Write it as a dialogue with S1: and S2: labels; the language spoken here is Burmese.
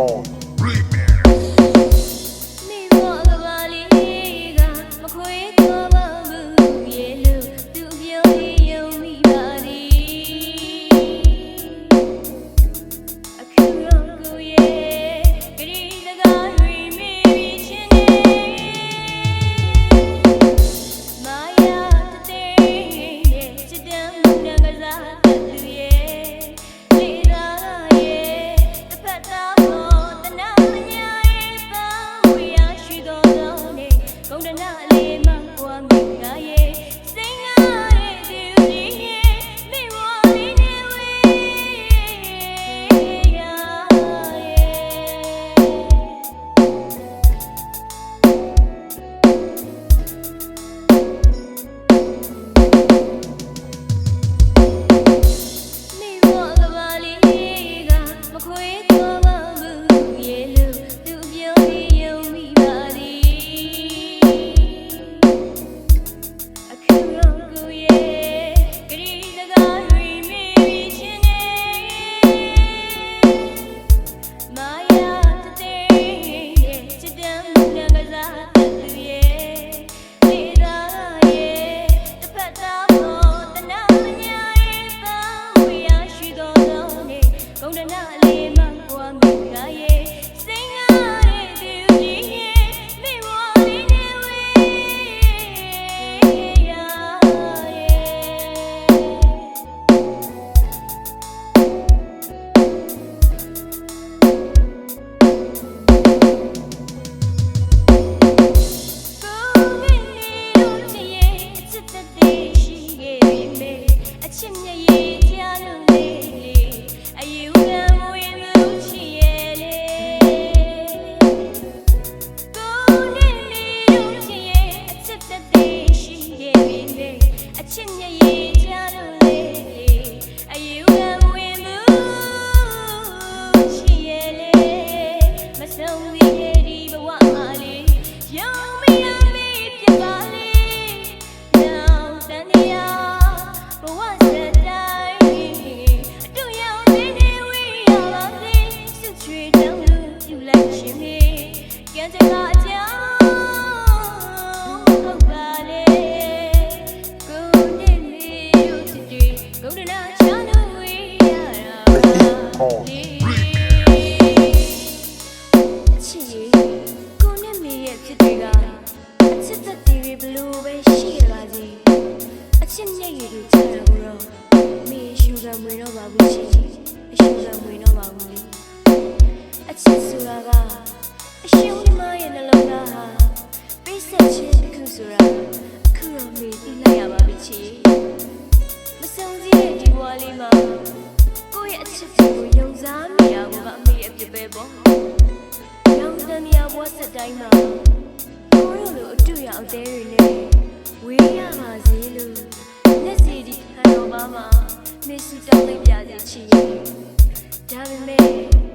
S1: Oh. စ်ရဲ့ကိုနဲ့မေရဲ့ဖြစ်တွေကအချစ်သက်တွေဘလို့ပဲရှိရပါစေအချစ်မျက်ရည်တွေချတာကိုတော့မေရှူကမွေတော့ပါဘူးချစ်အရှူကမွေတော့ပါဘူးလေအချစ်ဆိုတာကအရှင်ဦးမရဲ့နှလုံးသားဟာပိတ်ဆက်ခြင်းတစ်ခုဆိုတာအခုတော့မေသိလိုက်ရပါပြီချစ်မဆုံးစည်းတဲ့ဒီဘဝလေးမှာကိုယ့်ရဲ့အချစ်တွေကိုယုံစားမိရဖို့ကအမေအပြစ်ပဲပေါ့ ရောင်တန်မြာဘဝစတိုင်းမှာကိုရိုလိုအတူရအောင်တဲတွေနဲ့ဝေးရပါစေလို့လက်စီဒီဟန်တော်ပါမှာမေစုတောင်းလိုက်ပြစေချင်ရဲ့ဒါပေမဲ့